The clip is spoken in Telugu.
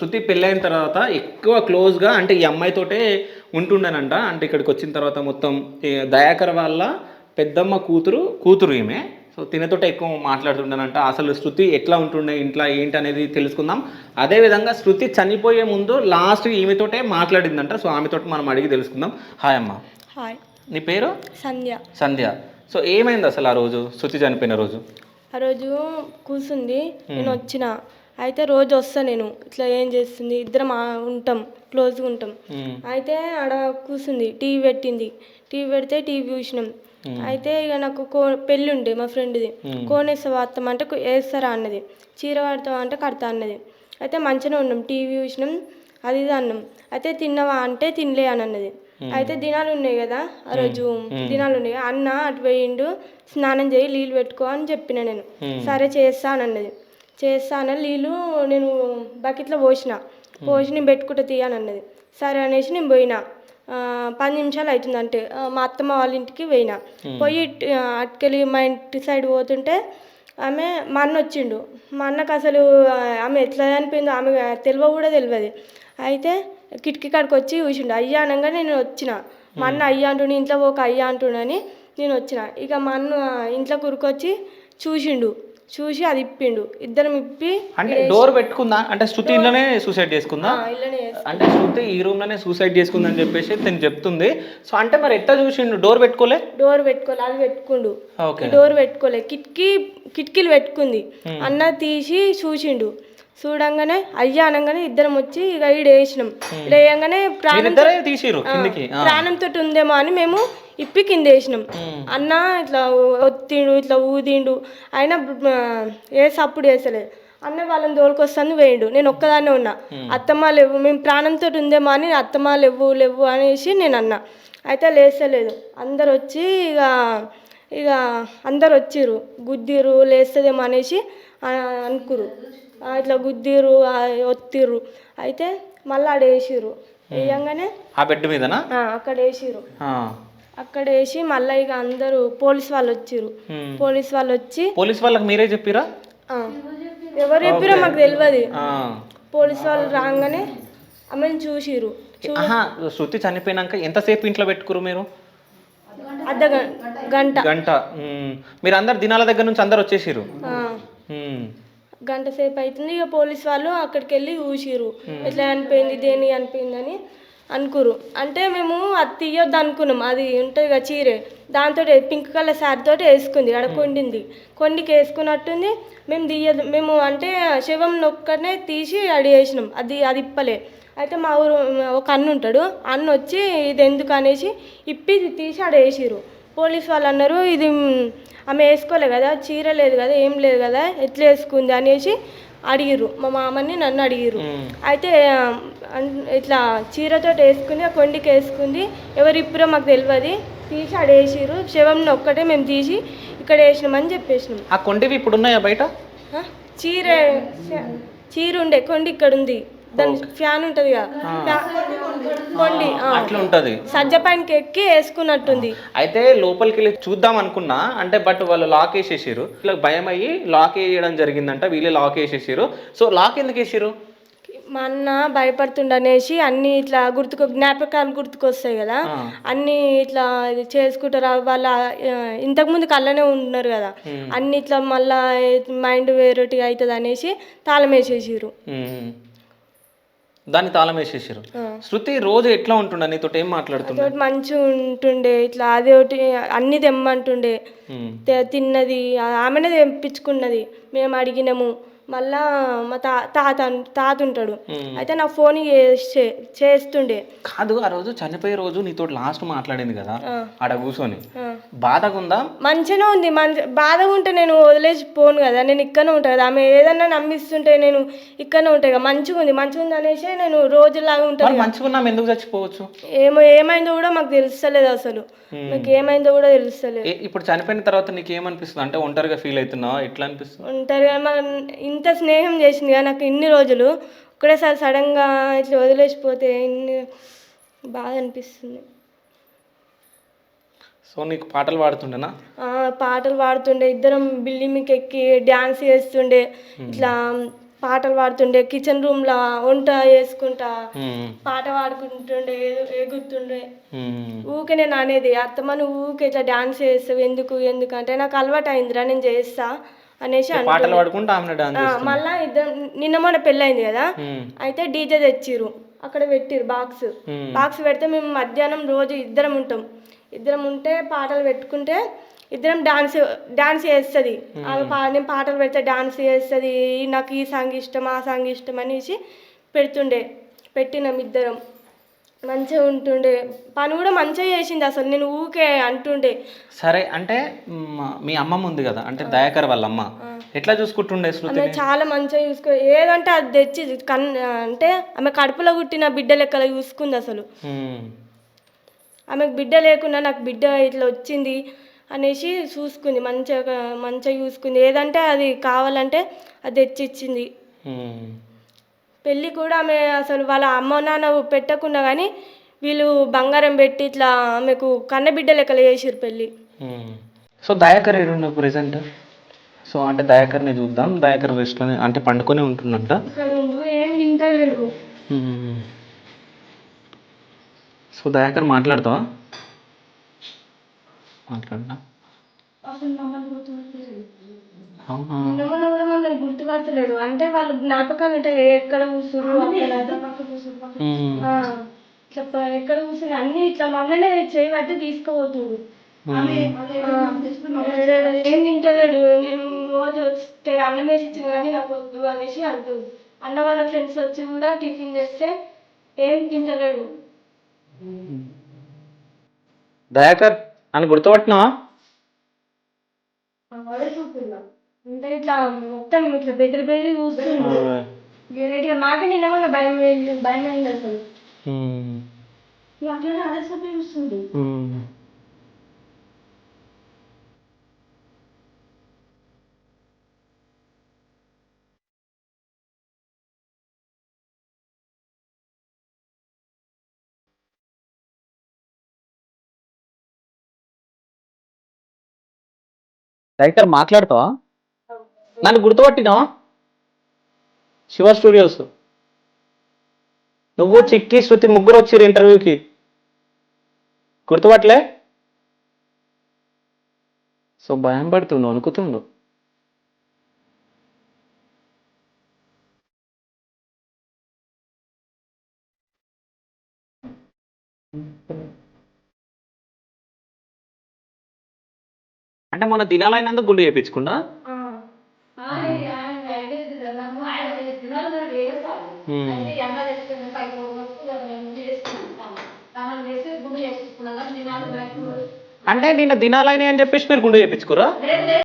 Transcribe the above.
శృతి పెళ్ళైన తర్వాత ఎక్కువ క్లోజ్గా అంటే ఈ అమ్మాయితోటే ఉంటుండనంట. అంటే ఇక్కడికి వచ్చిన తర్వాత మొత్తం దయాకర్ వాళ్ళ పెద్దమ్మ కూతురు కూతురు ఈమె. సో తినతోటే ఎక్కువ మాట్లాడుతుండనంట. అసలు శృతి ఎట్లా ఉంటుండే ఇంట్లో ఏంటి అనేది తెలుసుకుందాం. అదేవిధంగా శృతి చనిపోయే ముందు లాస్ట్ ఈమెతోటే మాట్లాడిందంట. సో ఆమెతోటి మనం అడిగి తెలుసుకుందాం. హాయ్ అమ్మ. హాయ్. నీ పేరు? సంధ్య. సంధ్య. సో ఏమైంది అసలు ఆ రోజు? శృతి చనిపోయిన రోజు? ఆ రోజు కూర్చుంది నేను వచ్చిన అయితే రోజు వస్తా నేను. ఇట్లా ఏం చేస్తుంది? ఇద్దరం ఉంటాం. క్లోజ్గా ఉంటాం. అయితే ఆడ కూర్చుంది టీవీ పెట్టింది. టీవీ పెడితే టీవీ చూసినాం. అయితే ఇక నాకు కో పెళ్ళి ఉండే మా ఫ్రెండ్ది. కోనేస్తావా అత్తమ్మ అంటే వేస్తారా అన్నది. చీర కడతావా అంటే కడతా అన్నది. అయితే మంచిగా ఉన్నాం. టీవీ చూసినాం. అది ఇది అన్నాం. అయితే తిన్నావా అంటే తినలే అని అన్నది. అయితే దినాలు ఉన్నాయి కదా ఆ రోజు. దినాలు ఉన్నాయి. అన్న అటు పోయిండు. స్నానం చేయి నీళ్ళు పెట్టుకో అని చెప్పిన నేను. సరే చేస్తా అని అన్నది. చేస్తా అని నీళ్ళు నేను బకెట్లో పోసిన. పోసి నేను పెట్టుకుంటా తీయని అన్నది. సరే అనేసి నేను పోయినా. పది నిమిషాలు అవుతుంది అంటే మా అత్తమ్మ వాళ్ళ ఇంటికి పోయినా. పోయి అటుకెళ్ళి మా ఇంటి సైడ్ పోతుంటే ఆమె మా అన్న వచ్చిండు. మా అన్నకు అసలు ఆమె ఎట్లా చనిపోయిందో ఆమె తెలివ కూడా తెలియదు. అయితే కిటికీ కాడికి వచ్చి చూసిండు అయ్యా అనగా నేను వచ్చిన. మా అన్న అయ్యా అంటుండు ఇంట్లో ఒక అయ్యా అంటుండని నేను వచ్చిన. ఇక మా అన్న ఇంట్లో కురుకొచ్చి చూసిండు. చూసి అది ఇప్పిండు. ఇద్దరం ఇప్పి అంటే డోర్ పెట్టుకుందా? అంటే శృతి ఇంట్లోనే సూసైడ్ చేసుకుందా? అంటే శృతి ఈ రూమ్లోనే సూసైడ్ చేసుకుందని చెప్పేసి తను చెప్తుంది. సో అంటే మరి ఎట్లా చూసిండు? డోర్ పెట్టుకోలే? డోర్ పెట్టుకోలే అది పెట్టుకుండు. డోర్ పెట్టుకోలే. కిటికీ కిటికీలు పెట్టుకుంది. అన్న తీసి చూసిండు. చూడంగానే అయ్యా అనగానే ఇద్దరం వచ్చి ఇక ఈడ వేసినాం. ఈడ వేయంగానే. ప్రాణంతో ఉందేమో అని మేము ఇప్పి కింద వేసినాం. అన్న ఇట్లా ఒత్తిండు ఇట్లా ఊదిండు. అయినా ఆ, ఏ సప్పుడు వేసలేదు అన్న వాళ్ళని తోలుకొస్తాను వేయండు. నేను ఒక్కదాన్నే ఉన్నా. అత్తమ్మ లేవు. మేము ప్రాణంతో ఉందేమో అని అత్తమ్మ లేవు లేవు అనేసి నేను అన్నా. అయితే లేస్తలేదు. అందరు వచ్చి ఇక ఇక అందరు వచ్చిర్రు. గుద్దిరు లేస్తుందేమో అనేసి అనుకురు ఇట్లా గుద్దిరు ఆ, ఒత్తిర్రు. అయితే మళ్ళీ ఆడ వేసిర్రు. వేయంగానే ఆ బెడ్ మీదనా? ఆ, అక్కడ వేసిర్రు. ఆ. అక్కడ వేసి మళ్ళీ ఇక అందరూ పోలీస్ వాళ్ళు వచ్చిర్రు. పోలీస్ వాళ్ళు వచ్చి పోలీస్ వాళ్ళకి మీరే చెప్పిరా? ఎవరు చెప్పిరో మాకు తెలియదు. పోలీస్ వాళ్ళు రాగానే ఆమెను చూసిర్రు. ఆహా శృతి చనిపోయినాక ఎంతసేపు ఇంట్లో పెట్టుకురు మీరు? అర్ధ గంట. గంట. మీరు అందరు దినాల దగ్గర నుంచి అందరు వచ్చేసిరు. గంట సేపు అవుతుంది ఇక పోలీస్ వాళ్ళు అక్కడికి వెళ్ళి చూసిర్రు ఎట్లా అనిపోయింది దేని అనిపోయింది అని అనుకురు అంటే మేము అది తీయొద్దు అనుకున్నాం. అది ఉంటుంది కదా చీరే. దాంతో పింక్ కలర్ శారీ తోటి వేసుకుంది. ఆడ కొండింది. కొండికి వేసుకున్నట్టుంది. మేము తీయదు. మేము అంటే శివం ఒక్కనే తీసి అడి వేసినాం. అది అది ఇప్పలే. అయితే మా ఊరు ఒక అన్న ఉంటాడు. అన్న వచ్చి ఇది ఎందుకు అనేసి ఇప్పి తీసి ఆడ వేసిర్రు. పోలీస్ వాళ్ళు అన్నారు ఇది ఆమె వేసుకోలే కదా చీర లేదు కదా ఏం లేదు కదా ఎట్లా వేసుకుంది అనేసి అడిగిర్రు. మా మామని నన్ను అడిగిర్రు. అయితే ఇట్లా చీరతో వేసుకుంది ఆ కొండికి వేసుకుంది ఎవరు ఇప్పుడో మాకు తెలియదు తీసి ఆడ వేసిర్రు. శవంని ఒక్కటే మేము తీసి ఇక్కడ వేసినామని చెప్పేసినాం. ఆ కొండివి ఇప్పుడు ఉన్నాయా బయట చీర చీర ఉండే కొండి ఇక్కడ ఉంది. దాని ఫ్యాన్ ఉంటుంది కదా. కొండి. అట్లా ఉంటది. సజ్జ పైనకి ఎక్కి వేసుకున్నట్టుంది. అయితే లోపలికి వెళ్ళి చూద్దాం అనుకున్నా అంటే బట్ వాళ్ళు లాక్ వేసేసారు ఇట్లా భయం అయ్యి లాక్ వేయడం జరిగిందంట వీళ్ళే లాక్ వేసేసారు సో లాక్ ఎందుకు వేసారు మా అన్న భయపడుతుండనేసి అన్ని ఇట్లా గుర్తుకు జ్ఞాపకాలు గుర్తుకొస్తాయి కదా. అన్ని ఇట్లా చేసుకుంటారు వాళ్ళ ఇంతకుముందు కళ్ళనే ఉంటున్నారు కదా. అన్ని ఇట్లా మళ్ళా మైండ్ వేరేటిగా అవుతుంది అనేసి తాళం వేసేసిర్రు. మ్మ్. దాన్ని తాళం వేసేసారు. శృతి రోజు ఎట్లా ఉంటుండ? నీతో ఏం మాట్లాడుతుండే? మంచిగా ఉంటుండే. ఇట్లా అదే ఒకటి అన్ని తెమ్మంటుండే. తిన్నది ఆమెనే తెప్పించుకున్నది. మేము అడిగినాము. మళ్ళా మా తా తాత తాత ఉంటాడు. అయితే నాకు ఫోన్ చేసే చేస్తుండే. కాదు ఆ రోజు చనిపోయే రోజు నీతో లాస్ట్ మాట్లాడింది కదా. ఆడ కూర్చొని. బాధగా ఉందా మంచిగానే ఉంది. మంచి బాధగా ఉంటే నేను వదిలేసి పోను కదా నేను ఇక్కడనే ఉంటాను కదా. ఆమె ఏదన్నా నమ్మిస్తుంటే నేను ఇక్కడనే ఉంటాయి కదా. మంచిగా ఉంది మంచిగా ఉంది అనేసి నేను రోజులాగా ఉంటాను మంచిగా ఉన్నాం ఎందుకు చచ్చిపోవచ్చు? ఏమో ఏమైందో కూడా మాకు తెలుస్తలేదు అసలు. నాకు ఏమైందో కూడా తెలుస్తలేదు. ఇప్పుడు చనిపోయిన తర్వాత నీకు ఏమనిపిస్తుంది అంటే ఒంటరిగా ఫీల్ అవుతున్నావా? ఎట్లా అనిపిస్తుంది? మన ఇంత స్నేహం చేసింది కదా నాకు ఇన్ని రోజులు. ఒకటేసారి సడన్గా ఇట్లా వదిలేసిపోతే ఇన్ని బాధ అనిపిస్తుంది. సో నీకు పాటలు పాడుతుండేనా? పాటలు పాడుతుండే. ఇద్దరం బిల్డింగ్ మీదకి ఎక్కి డ్యాన్స్ చేస్తుండే. ఇట్లా పాటలు పాడుతుండే కిచెన్ రూమ్లో వంట చేసుకుంటా పాట పాడుకుంటుండే ఎగురుతుండే ఊకే నేను అనేది అత్తమ్మ నువ్వు ఊకే ఇట్లా డాన్స్ చేస్తావు ఎందుకు ఎందుకంటే నాకు అలవాటు అయిందిరా నేను చేస్తా అనేసి పాటలు. పాడుకుంటూ మళ్ళా ఇద్దరు నిన్న మొన్న పెళ్ళయింది కదా అయితే డీజే తెచ్చిర్రు అక్కడ పెట్టిర్రు బాక్స్. బాక్స్ పెడితే మేము మధ్యాహ్నం రోజు ఇద్దరం ఉంటాం. ఇద్దరం ఉంటే పాటలు పెట్టుకుంటే ఇద్దరం డాన్స్ డాన్స్ చేస్తుంది. ఆమె పా నేను పాటలు పెడితే డాన్స్ చేస్తుంది. నాకు ఈ సాంగ్ ఇష్టం ఆ సాంగ్ ఇష్టం అనేసి పెడుతుండే. పెట్టినాం ఇద్దరం. మంచిగా ఉంటుండే. పని కూడా మంచిగా చేసింది అసలు. నేను ఊకే అంటుండే. సరే అంటే మ్, అమ్మమ్మ ఉంది కదా? అంటే దయాకర్ వాళ్ళ అమ్మ. ఎట్లా చూసుకుంటుండే చాలా మంచిగా చూసుకో ఏదంటే అది తెచ్చి కన్ అంటే ఆమె కడుపులో పుట్టిన బిడ్డ లెక్కల చూసుకుంది అసలు. ఆమెకు బిడ్డ లేకుండా నాకు బిడ్డ ఇట్లా వచ్చింది. అనేసి చూసుకుంది మంచిగా మంచిగా చూసుకుంది. ఏదంటే అది కావాలంటే అది తెచ్చి ఇచ్చింది ఉమ్. పెళ్ళి కూడా ఆమె అసలు వాళ్ళ అమ్మ నాన్న పెట్టకుండా కానీ వీళ్ళు బంగారం పెట్టి ఇట్లా ఆమెకు కన్న బిడ్డ లెక్కలు చేసారు పెళ్ళి. సో దయాకర్ ఏడున్న ప్రెసెంట్ సో అంటే దయాకర్ని చూద్దాం. దయాకర్ రెస్ట్లోనే అంటే పండుకొనే ఉంటుందంట. సో దయాకర్ మాట్లాడతావా? మాట్లాడనా గుర్తుపట్టలేడు అంటే వాళ్ళు జ్ఞాపకాలు ఉంటాయి ఎక్కడ కూర్చురు ఇట్లా ఎక్కడ కూర్చుని అన్ని ఇట్లా మమ్మల్ని చేయబట్టి తీసుకోబోతుంది మ్మ్. ఏం తింటలేడు మేము రోజు వస్తే అన్నం వేసి ఇచ్చింది కానీ నాకు వద్దు అనేసి అంటుంది. అన్న వాళ్ళ ఫ్రెండ్స్ వచ్చి కూడా టిఫిన్ చేస్తే ఏం తింటలేడు. దయాకర్ నన్ను గుర్తుపట్టినావా? అంటే ఇట్లా మొత్తం ఇట్లా బెదిరి బెదిరి చూస్తుంది. గెరెట్గా నాకే నిన్న కూడా భయం భయం అయింది అసలు. మ్మ్. ఇక అట్లనే అలసపోయి చూస్తుంది డైరెక్టర్ మాట్లాడతావా? నన్ను గుర్తుపట్టినా శివ స్టూడియోస్. నువ్వు చిక్కి శృతి ముగ్గురు వచ్చిర్రు ఇంటర్వ్యూకి. గుర్తుపట్టలే? సో భయం పడుతుండు అనుకుతుండు అంటే మొన్న దినాలైనందుకు గుండు చేయించుకున్నా అంటే నిన్న దినాలైనాయి అని చెప్పేసి మీరు గుండు చేయించుకురా